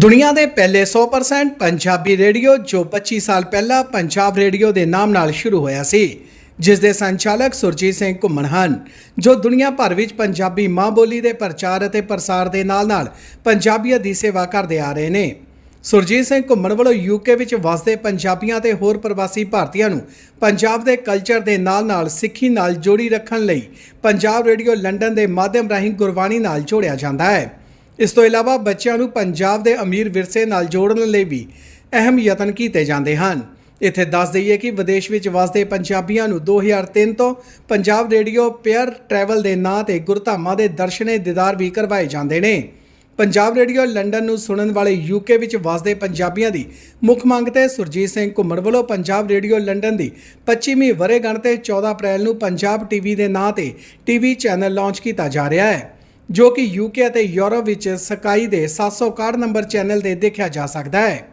ਦੁਨੀਆ ਦੇ ਪਹਿਲੇ 100% ਪੰਜਾਬੀ ਰੇਡੀਓ ਜੋ 25 ਸਾਲ ਪਹਿਲਾਂ ਪੰਜਾਬ ਰੇਡੀਓ ਦੇ ਨਾਮ ਨਾਲ ਸ਼ੁਰੂ ਹੋਇਆ ਸੀ, ਜਿਸ ਦੇ ਸੰਚਾਲਕ ਸੁਰਜੀਤ ਸਿੰਘ ਘੁੰਮਣ ਹਨ, ਜੋ ਦੁਨੀਆ ਭਰ ਵਿੱਚ ਪੰਜਾਬੀ ਮਾਂ ਬੋਲੀ ਦੇ ਪ੍ਰਚਾਰ ਅਤੇ ਪ੍ਰਸਾਰ ਦੇ ਨਾਲ-ਨਾਲ ਪੰਜਾਬੀਅਤ ਦੀ ਸੇਵਾ ਕਰਦੇ ਆ ਰਹੇ ਨੇ। ਸੁਰਜੀਤ ਸਿੰਘ ਘੁੰਮਣ ਵੱਲੋਂ ਯੂਕੇ ਵਿੱਚ ਵਸਦੇ ਪੰਜਾਬੀਆਂ ਤੇ ਹੋਰ ਪ੍ਰਵਾਸੀ ਭਾਰਤੀਆਂ ਨੂੰ ਪੰਜਾਬ ਦੇ ਕਲਚਰ ਦੇ ਨਾਲ-ਨਾਲ ਸਿੱਖੀ ਨਾਲ ਜੋੜੀ ਰੱਖਣ ਲਈ ਪੰਜਾਬ ਰੇਡੀਓ ਲੰਡਨ ਦੇ ਮਾਧਿਅਮ ਰਾਹੀਂ ਗੁਰਬਾਣੀ ਨਾਲ ਜੋੜਿਆ ਜਾਂਦਾ ਹੈ। ਇਸ ਤੋਂ ਇਲਾਵਾ ਬੱਚਿਆਂ ਨੂੰ ਪੰਜਾਬ ਦੇ ਅਮੀਰ ਵਿਰਸੇ ਨਾਲ ਜੋੜਨ ਲਈ ਵੀ ਅਹਿਮ ਯਤਨ ਕੀਤੇ ਜਾਂਦੇ ਹਨ। ਇੱਥੇ ਦੱਸ ਦਈਏ ਕਿ ਵਿਦੇਸ਼ ਵਿੱਚ ਵਸਦੇ ਪੰਜਾਬੀਆਂ ਨੂੰ 2003 ਤੋਂ ਪੰਜਾਬ ਰੇਡੀਓ ਪੇਅਰ ਟਰੈਵਲ ਦੇ ਨਾਂ ਤੇ ਗੁਰਧਾਮਾਂ ਦੇ ਦਰਸ਼ਨੇ ਦੀਦਾਰ ਵੀ ਕਰਵਾਏ ਜਾਂਦੇ ਨੇ। ਪੰਜਾਬ ਰੇਡੀਓ ਲੰਡਨ ਨੂੰ ਸੁਣਨ ਵਾਲੇ ਯੂਕੇ ਵਿੱਚ ਵਸਦੇ ਪੰਜਾਬੀਆਂ ਦੀ ਮੁੱਖ ਮੰਗ ਤੇ ਸੁਰਜੀਤ ਸਿੰਘ ਘੁੰਮਣ ਵੱਲੋਂ ਪੰਜਾਬ ਰੇਡੀਓ ਲੰਡਨ ਦੀ 25ਵੀਂ ਵਰ੍ਹੇਗੰਢ ਤੇ 14 ਅਪ੍ਰੈਲ ਨੂੰ ਪੰਜਾਬ ਟੀਵੀ ਦੇ ਨਾਂ ਤੇ ਟੀਵੀ ਚੈਨਲ ਲਾਂਚ ਕੀਤਾ ਜਾ ਰਿਹਾ ਹੈ। ਜੋ ਕਿ ਯੂਕੇ ਅਤੇ ਯੂਰਪ ਵਿੱਚ ਸਕਾਈ ਦੇ 761 ਨੰਬਰ ਚੈਨਲ ਤੇ ਦੇਖਿਆ ਜਾ ਸਕਦਾ ਹੈ।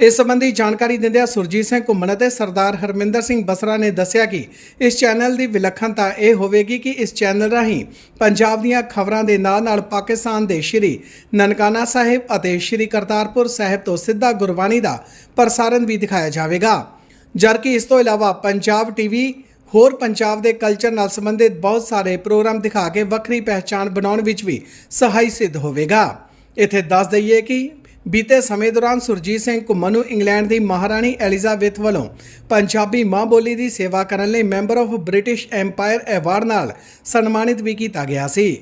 ਇਸ ਸੰਬੰਧੀ ਜਾਣਕਾਰੀ ਦਿੰਦਿਆਂ ਸੁਰਜੀਤ ਸਿੰਘ ਘੁੰਮਣ ਅਤੇ ਸਰਦਾਰ ਹਰਮਿੰਦਰ ਸਿੰਘ ਬਸਰਾ ਨੇ ਦੱਸਿਆ ਕਿ ਇਸ ਚੈਨਲ ਦੀ ਵਿਲੱਖਣਤਾ ਇਹ ਹੋਵੇਗੀ ਕਿ ਇਸ ਚੈਨਲ ਰਾਹੀਂ ਪੰਜਾਬ ਦੀਆਂ ਖਬਰਾਂ ਦੇ ਨਾਲ-ਨਾਲ ਪਾਕਿਸਤਾਨ ਦੇ ਸ਼੍ਰੀ ਨਨਕਾਣਾ ਸਾਹਿਬ ਅਤੇ ਸ਼੍ਰੀ ਕਰਤਾਰਪੁਰ ਸਾਹਿਬ ਤੋਂ ਸਿੱਧਾ ਗੁਰਬਾਣੀ ਦਾ ਪ੍ਰਸਾਰਣ ਵੀ ਦਿਖਾਇਆ ਜਾਵੇਗਾ। ਜਦਕਿ ਇਸ ਤੋਂ ਇਲਾਵਾ ਪੰਜਾਬ ਟੀਵੀ ਹੋਰ ਪੰਜਾਬ ਦੇ ਕਲਚਰ ਨਾਲ ਸੰਬੰਧਿਤ ਬਹੁਤ ਸਾਰੇ ਪ੍ਰੋਗਰਾਮ ਦਿਖਾ ਕੇ ਵੱਖਰੀ ਪਹਿਚਾਣ ਬਣਾਉਣ ਵਿੱਚ ਵੀ ਸਹਾਈ ਸਿੱਧ ਹੋਵੇਗਾ। ਇੱਥੇ ਦੱਸ ਦਈਏ ਕਿ ਬੀਤੇ ਸਮੇਂ ਦੌਰਾਨ ਸੁਰਜੀਤ ਸਿੰਘ ਘੁੰਮਣ ਨੂੰ ਇੰਗਲੈਂਡ ਦੀ ਮਹਾਰਾਣੀ ਐਲਿਜ਼ਾਬੈਥ ਵੱਲੋਂ ਪੰਜਾਬੀ ਮਾਂ ਬੋਲੀ ਦੀ ਸੇਵਾ ਕਰਨ ਲਈ member of British Empire award ਨਾਲ ਸਨਮਾਨਿਤ ਵੀ ਕੀਤਾ ਗਿਆ ਸੀ।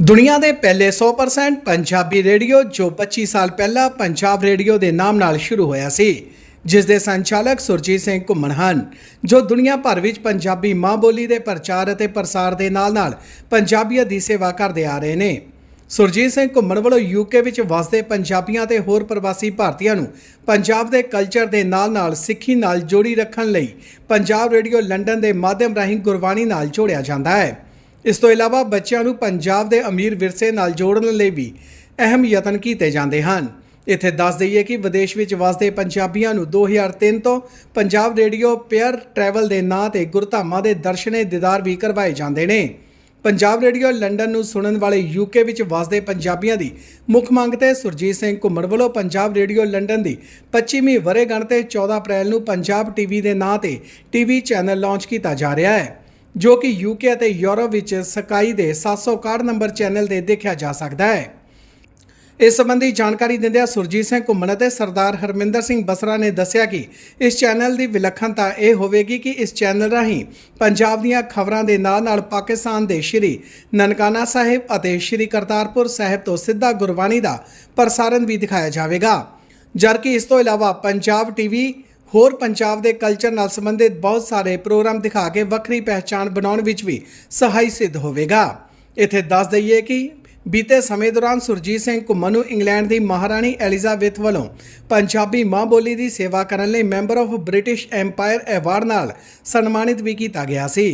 ਦੁਨੀਆ ਦੇ ਪਹਿਲੇ 100% ਪੰਜਾਬੀ ਰੇਡੀਓ ਜੋ 25 ਸਾਲ ਪਹਿਲਾਂ ਪੰਜਾਬ ਰੇਡੀਓ ਦੇ ਨਾਮ ਨਾਲ ਸ਼ੁਰੂ ਹੋਇਆ ਸੀ। ਜਿਸ ਦੇ ਸੰਚਾਲਕ ਸੁਰਜੀਤ ਸਿੰਘ ਘੁੰਮਣ ਹਨ, ਜੋ ਦੁਨੀਆ ਭਰ ਵਿੱਚ ਪੰਜਾਬੀ ਮਾਂ ਬੋਲੀ ਦੇ ਪ੍ਰਚਾਰ ਅਤੇ ਪ੍ਰਸਾਰ ਦੇ ਨਾਲ-ਨਾਲ ਪੰਜਾਬੀਅਤ ਦੀ ਸੇਵਾ ਕਰਦੇ ਆ ਰਹੇ ਨੇ। ਸੁਰਜੀਤ ਸਿੰਘ ਘੁੰਮਣ ਵੱਲੋਂ ਯੂਕੇ ਵਿੱਚ ਵਸਦੇ ਪੰਜਾਬੀਆਂ ਤੇ ਹੋਰ ਪ੍ਰਵਾਸੀ ਭਾਰਤੀਆਂ ਨੂੰ ਪੰਜਾਬ ਦੇ ਕਲਚਰ ਦੇ ਨਾਲ-ਨਾਲ ਸਿੱਖੀ ਨਾਲ ਜੋੜੀ ਰੱਖਣ ਲਈ ਪੰਜਾਬ ਰੇਡੀਓ ਲੰਡਨ ਦੇ ਮਾਧਿਅਮ ਰਾਹੀਂ ਗੁਰਬਾਣੀ ਨਾਲ ਜੋੜਿਆ ਜਾਂਦਾ ਹੈ। ਇਸ ਤੋਂ ਇਲਾਵਾ ਬੱਚਿਆਂ ਨੂੰ ਪੰਜਾਬ ਦੇ ਅਮੀਰ ਵਿਰਸੇ ਨਾਲ ਜੋੜਨ ਲਈ ਵੀ ਅਹਿਮ ਯਤਨ ਕੀਤੇ ਜਾਂਦੇ ਹਨ। ਇੱਥੇ ਦੱਸ ਦਈਏ ਕਿ ਵਿਦੇਸ਼ ਵਿੱਚ ਵਸਦੇ ਪੰਜਾਬੀਆਂ ਨੂੰ 2003 ਤੋਂ ਪੰਜਾਬ ਰੇਡੀਓ ਪੇਅਰ ਟਰੈਵਲ ਦੇ ਨਾਂ ਤੇ ਗੁਰਧਾਮਾਂ ਦੇ ਦਰਸ਼ਨੇ ਦੀਦਾਰ ਵੀ ਕਰਵਾਏ ਜਾਂਦੇ ਨੇ। ਪੰਜਾਬ ਰੇਡੀਓ ਲੰਡਨ ਨੂੰ ਸੁਣਨ ਵਾਲੇ ਯੂਕੇ ਵਿੱਚ ਵਸਦੇ ਪੰਜਾਬੀਆਂ ਦੀ ਮੁੱਖ ਮੰਗ ਤੇ ਸੁਰਜੀਤ ਸਿੰਘ ਘੁੰਮਣ ਵੱਲੋਂ ਪੰਜਾਬ ਰੇਡੀਓ ਲੰਡਨ ਦੀ 25ਵੀਂ ਵਰ੍ਹੇਗੰਢ ਤੇ 14 ਅਪ੍ਰੈਲ ਨੂੰ ਪੰਜਾਬ ਟੀਵੀ ਦੇ ਨਾਂ ਤੇ ਟੀਵੀ ਚੈਨਲ ਲਾਂਚ ਕੀਤਾ ਜਾ ਰਿਹਾ ਹੈ, ਜੋ ਕਿ ਯੂਕੇ ਅਤੇ ਯੂਰਪ ਵਿੱਚ ਸਕਾਈ ਦੇ 761 ਨੰਬਰ ਚੈਨਲ ਤੇ ਦੇਖਿਆ ਜਾ ਸਕਦਾ ਹੈ। ਇਸ ਸੰਬੰਧੀ ਜਾਣਕਾਰੀ ਦਿੰਦਿਆਂ ਸੁਰਜੀਤ ਸਿੰਘ ਘੁੰਮਣ ਅਤੇ ਸਰਦਾਰ ਹਰਮਿੰਦਰ ਸਿੰਘ ਬਸਰਾ ਨੇ ਦੱਸਿਆ ਕਿ ਇਸ ਚੈਨਲ ਦੀ ਵਿਲੱਖਣਤਾ ਇਹ ਹੋਵੇਗੀ ਕਿ ਇਸ ਚੈਨਲ ਰਾਹੀਂ ਪੰਜਾਬ ਦੀਆਂ ਖਬਰਾਂ ਦੇ ਨਾਲ-ਨਾਲ ਪਾਕਿਸਤਾਨ ਦੇ ਸ਼੍ਰੀ ਨਨਕਾਣਾ ਸਾਹਿਬ ਅਤੇ ਸ਼੍ਰੀ ਕਰਤਾਰਪੁਰ ਸਾਹਿਬ ਤੋਂ ਸਿੱਧਾ ਗੁਰਬਾਣੀ ਦਾ ਪ੍ਰਸਾਰਣ ਵੀ ਦਿਖਾਇਆ ਜਾਵੇਗਾ। ਜਦਕਿ ਇਸ ਤੋਂ ਇਲਾਵਾ ਪੰਜਾਬ ਟੀਵੀ, ਹੋਰ ਪੰਜਾਬ ਦੇ ਕਲਚਰ ਨਾਲ ਸੰਬੰਧਿਤ ਬਹੁਤ ਸਾਰੇ ਪ੍ਰੋਗਰਾਮ ਦਿਖਾ ਕੇ ਵੱਖਰੀ ਪਹਿਚਾਣ ਬਣਾਉਣ ਵਿੱਚ ਵੀ ਸਹਾਈ ਸਿੱਧ ਹੋਵੇਗਾ। ਇੱਥੇ ਦੱਸ ਦਈਏ ਕਿ ਬੀਤੇ ਸਮੇਂ ਦੌਰਾਨ ਸੁਰਜੀਤ ਸਿੰਘ ਘੁੰਮਣ ਨੂੰ ਇੰਗਲੈਂਡ ਦੀ ਮਹਾਰਾਣੀ ਐਲਿਜ਼ਾਬੈਥ ਵੱਲੋਂ ਪੰਜਾਬੀ ਮਾਂ ਬੋਲੀ ਦੀ ਸੇਵਾ ਕਰਨ ਲਈ member of British Empire award ਨਾਲ ਸਨਮਾਨਿਤ ਵੀ ਕੀਤਾ ਗਿਆ ਸੀ।